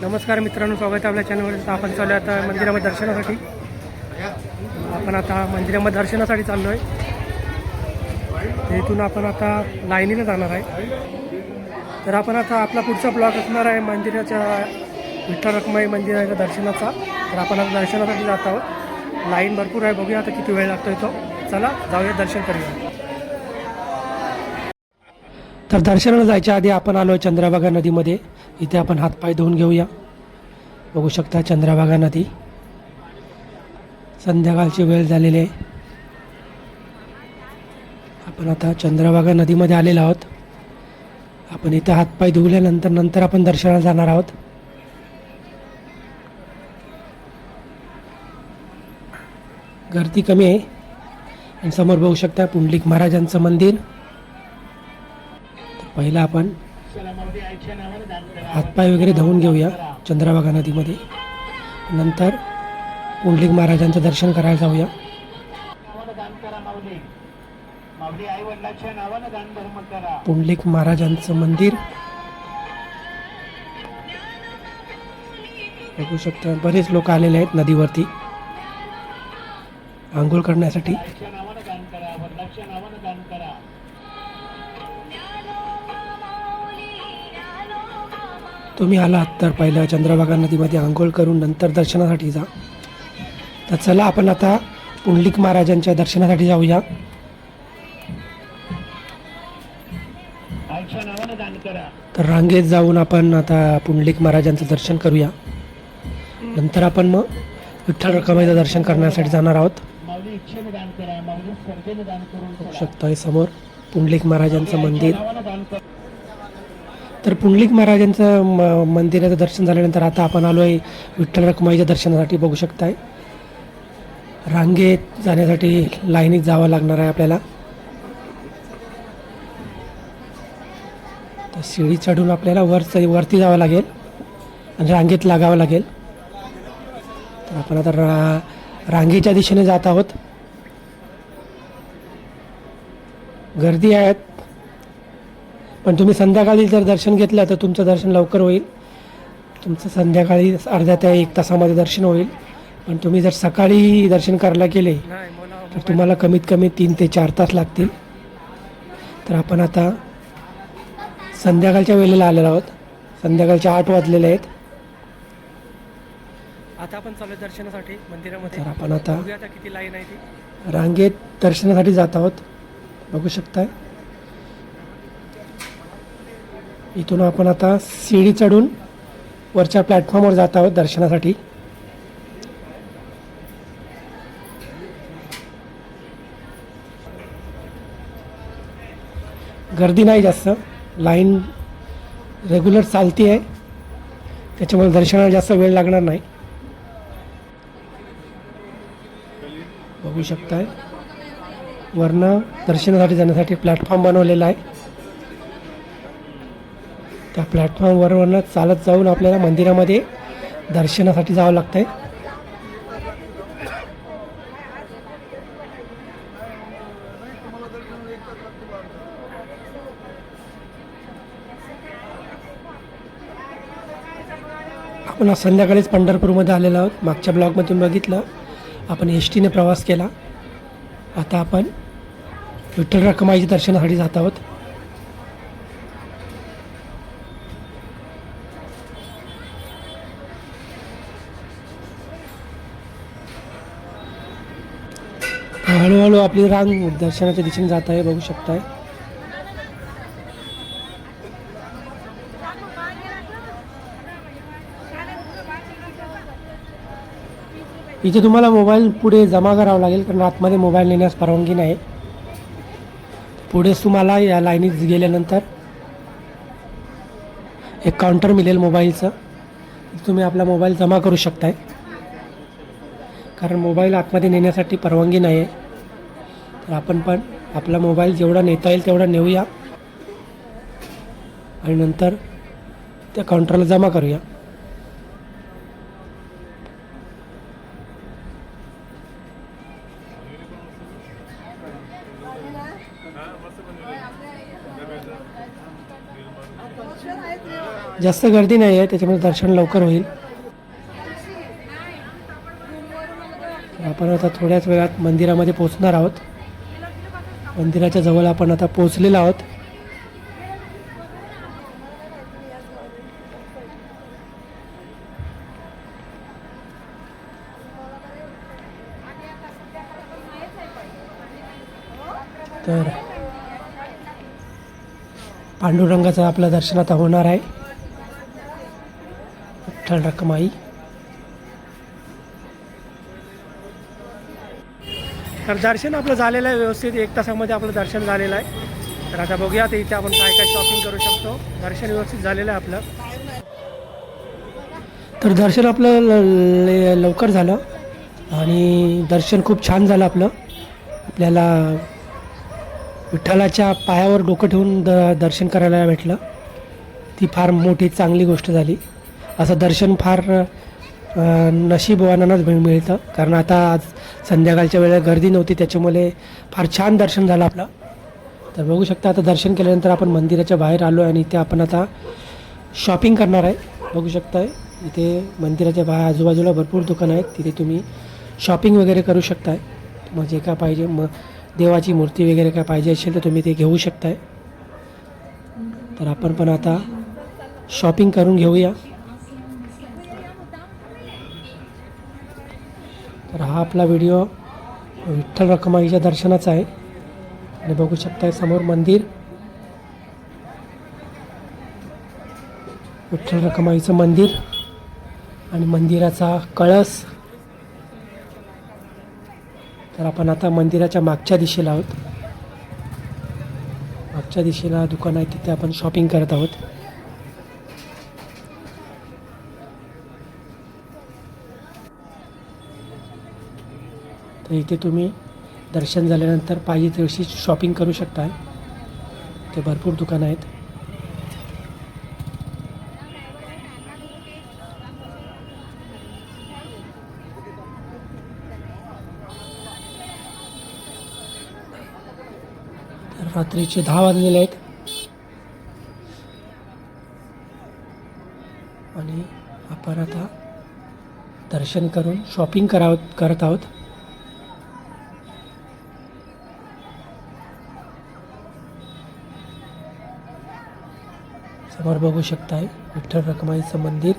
नमस्कार मित्रांनो स्वागत आहे आपल्या चॅनलवर आपण चालू आहे आता मंदिरामध्ये दर्शनासाठी. आपण आता मंदिरामध्ये दर्शनासाठी चाललो आहे इथून आपण आता लाईनीला जाणार आहे. तर आपण आता आपला पुढचा ब्लॉग असणार आहे मंदिराच्या विठ्ठल रखमाई मंदिराच्या दर्शनाचा. तर आपण आता दर्शनासाठी जात आहोत. लाईन भरपूर आहे बघूया आता किती वेळ लागतो तो. चला जाऊया दर्शन करूया. तर दर्शनाला जायच्या आधी आपण आलो आहे चंद्रभागा नदीमध्ये. इथे आपण हातपाय धुवून घेऊया. बघू शकता चंद्रभागा नदी. संध्याकाळची वेळ झालेली आहे. आपण आता चंद्रभागा नदीमध्ये आलेलो आहोत. आपण इथे हातपाय धुवल्यानंतर नंतर आपण दर्शनाला जाणार आहोत. गर्दी कमी आहे. आणि समोर बघू शकता पुंडलिक महाराजांचं मंदिर. पहिला आपण हातपाय वगैरे धावून घेऊया चंद्रभागा नदीमध्ये नंतर पुंडलिक महाराजांचं दर्शन करायला जाऊया. पुंडलिक महाराजांचं मंदिर. बघू शकता बरेच लोक आलेले आहेत नदीवरती. आंघोळ करण्यासाठी. तुम्ही आलात तर पहिलं चंद्रभागा नदीमध्ये आंघोळ करून नंतर दर्शनासाठी जा. तर चला आपण आता पुंडलिक महाराजांच्या दर्शनासाठी जाऊया. तर रांगेत जाऊन आपण आता पुंडलिक महाराजांचं दर्शन करूया. नंतर आपण मग विठ्ठल रखमाईचं दर्शन करण्यासाठी जाणार आहोत. शकता समोर पुंडलिक महाराजांचं मंदिर. तर पुंडलिक महाराजांचं म मंदिराचं दर्शन झाल्यानंतर आता आपण आलो आहे विठ्ठल रखमाईच्या दर्शनासाठी बघू शकताय. रांगेत जाण्यासाठी लाईनीत जावं लागणार आहे आपल्याला. तर शिडी चढून आपल्याला वर वरती जावं लागेल आणि रांगेत लागावं लागेल. तर आपण आता रा रांगेच्या दिशेने जात आहोत. गर्दी आहेत पण तुम्ही संध्याकाळी जर दर्शन घेतलं तर तुमचं दर्शन लवकर होईल. तुमचं संध्याकाळी अर्ध्या त्या एक तासामध्ये दर्शन होईल. पण तुम्ही जर सकाळी दर्शन करायला गेले तर तुम्हाला कमीत कमी तीन ते चार तास लागतील. तर आपण आता संध्याकाळच्या वेळेला आलेलो आहोत. संध्याकाळचे आठ वाजलेले आहेत. आता आपण चालू दर्शनासाठी मंदिरामध्ये. तर आपण आता किती लाईन आहे ती. रांगेत दर्शनासाठी जात आहोत. बघू शकताय. इथून आपण आता शिडी चढून वरच्या प्लॅटफॉर्मवर जात आहोत दर्शनासाठी. गर्दी नाही जास्त. लाईन रेग्युलर चालती आहे त्याच्यामुळे दर्शनाला जास्त वेळ लागणार नाही. बघू शकताय. वरनं दर्शनासाठी जाण्यासाठी प्लॅटफॉर्म बनवलेला आहे. त्या प्लॅटफॉर्मवरनं चालत जाऊन आपल्याला मंदिरामध्ये दर्शनासाठी जावं लागतं आहे आपण आज संध्याकाळीच पंढरपूरमध्ये आलेलो आहोत. मागच्या ब्लॉगमध्ये तुम्ही बघितलं. आपण एस टीने प्रवास केला. आता आपण विठ्ठल रखमाईच्या दर्शनासाठी जात आहोत. हळूहळू आपली रांग दर्शनाच्या दिशेने जात आहे बघू शकताय. इथे तुम्हाला मोबाईल पुढे जमा करावा लागेल कारण आतमध्ये मोबाईल नेण्यास परवानगी नाही. पुढेच तुम्हाला या लाईनीत गेल्यानंतर एक काउंटर मिळेल मोबाईलचं. तुम्ही आपला मोबाईल जमा करू शकताय. कारण मोबाईल आतमध्ये नेण्यासाठी परवानगी नाही आहे तर आपण पण आपला मोबाईल जेवढा नेता येईल तेवढा नेऊया. आणि नंतर त्या काउंटरला जमा करूया. जास्त गर्दी नाही आहे त्याच्यामुळे दर्शन लवकर होईल. आपण आता थोड्याच वेळात मंदिरामध्ये पोचणार आहोत. मंदिराच्या जवळ आपण आता पोचलेलो आहोत. तर पांडुरंगाचं आपलं दर्शन आता होणार आहे. विठ्ठल रक्कमाई तर दर्शन आपलं झालेलं आहे व्यवस्थित. एक तासामध्ये आपलं दर्शन झालेलं आहे. तर आता बघूया ते इथे आपण काय काय शॉपिंग करू शकतो. दर्शन व्यवस्थित झालेलं आहे आपलं. तर दर्शन आपलं ल- लवकर झालं. आणि दर्शन खूप छान झालं आपलं. आपल्याला विठ्ठलाच्या पायावर डोकं ठेवून द दर्शन करायला भेटलं. ती फार मोठी चांगली गोष्ट झाली. असं दर्शन फार नशीबवानांनाच मिळ मिळतं. कारण आता आज संध्याकाळच्या वेळेला गर्दी नव्हती त्याच्यामुळे फार छान दर्शन झालं आपलं. तर बघू शकता आता दर्शन केल्यानंतर आपण मंदिराच्या बाहेर आलो आहे आणि इथे आपण आता शॉपिंग करणार आहे. बघू शकता इथे मंदिराच्या बाहेर आजूबाजूला भरपूर दुकानं आहेत. तिथे तुम्ही शॉपिंग वगैरे करू शकताय. मग जे काय पाहिजे मग देवाची मूर्ती वगैरे काय पाहिजे असेल तर तुम्ही ते घेऊ शकताय. तर आपण पण आता शॉपिंग करून घेऊया. तर हा आपला व्हिडिओ विठ्ठल रखमाईच्या दर्शनाचा आहे. आणि बघू शकताय समोर मंदिर. विठ्ठल रखमाईचं मंदिर आणि मंदिराचा कळस. तर आपण आता मंदिराच्या मागच्या दिशेला आहोत. मागच्या दिशेला दुकान आहे तिथे आपण शॉपिंग करत आहोत. तर इथे तुम्ही दर्शन झाल्यानंतर पाहिजे तशी शॉपिंग करू शकता ते भरपूर दुकानं आहेत. तर रात्रीचे दहा वाजलेले आहेत. आणि आपण आता दर्शन करून शॉपिंग करावं करत आहोत. समोर बघू शकताय विठ्ठल रखमाईचं मंदिर.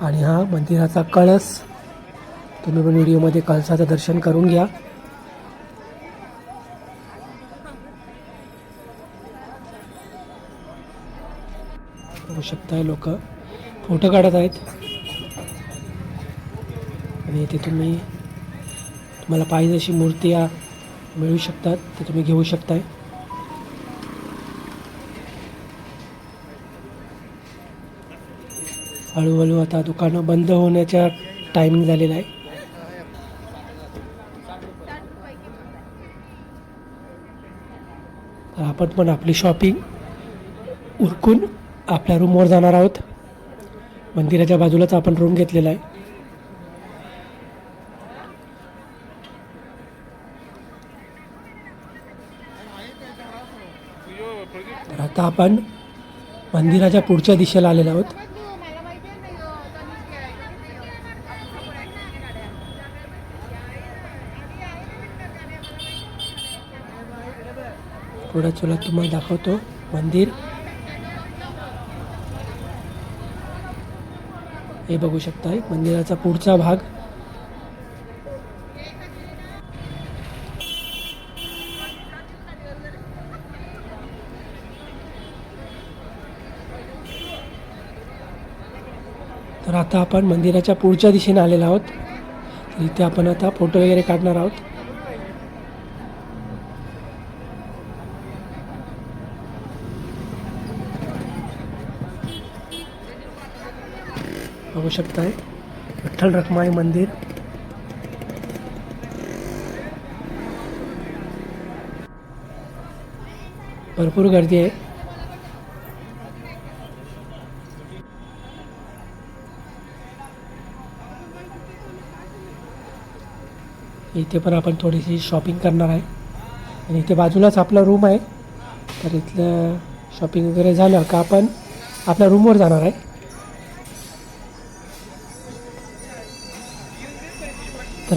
आणि हा मंदिराचा कळस. तुम्ही पण व्हिडिओमध्ये कळसाचं दर्शन करून घ्या. बघू शकताय लोक. फोटो काढत आहेत. आणि इथे तुम्ही तुम्हाला पाहिजे अशी मूर्ती मिळू शकतात ते तुम्ही घेऊ शकताय. हळूहळू आता दुकानं बंद होण्याच्या टायमिंग झालेला आहे. तर आपण पण आपली शॉपिंग उरकून आपल्या रूमवर जाणार आहोत. मंदिराच्या बाजूलाच आपण रूम घेतलेला आहे. तर आता आपण मंदिराच्या पुढच्या दिशेला आलेलो आहोत. पुढे चला तुम्हाला दाखवतो मंदिर हे बघू शकताय मंदिराचा पुढचा भाग तर आता आपण मंदिराच्या पुढच्या दिशेने आलेलो आहोत. तर इथे आपण आता फोटो वगैरे काढणार आहोत. बघू शकताय विठ्ठल रखमाई मंदिर. भरपूर गर्दी आहे. इथे पण आपण थोडीशी शॉपिंग करणार आहे. आणि इथे बाजूलाच आपला रूम आहे. तर इथलं शॉपिंग वगैरे झालं का आपण आपल्या रूमवर जाणार आहे.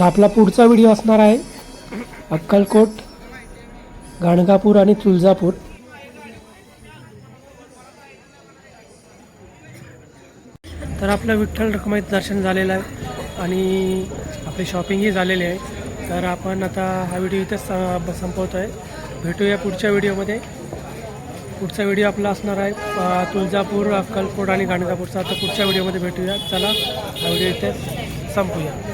आपला पुढचा व्हिडिओ असणार आहे. अक्कलकोट गाणगापूर आणि तुळजापूर. तर आपलं विठ्ठल रखमाईत दर्शन झालेलं आहे आणि आपली शॉपिंगही झालेली आहे. तर आपण आता हा व्हिडिओ इथेच स- संपवतो आहे भेटूया पुढच्या व्हिडिओमध्ये पुढचा व्हिडिओ आपला असणार आहे तुळजापूर अक्कलकोट आणि गाणगापूरचा. आता पुढच्या व्हिडिओमध्ये भेटूया. चला हा व्हिडिओ इथे संपूया.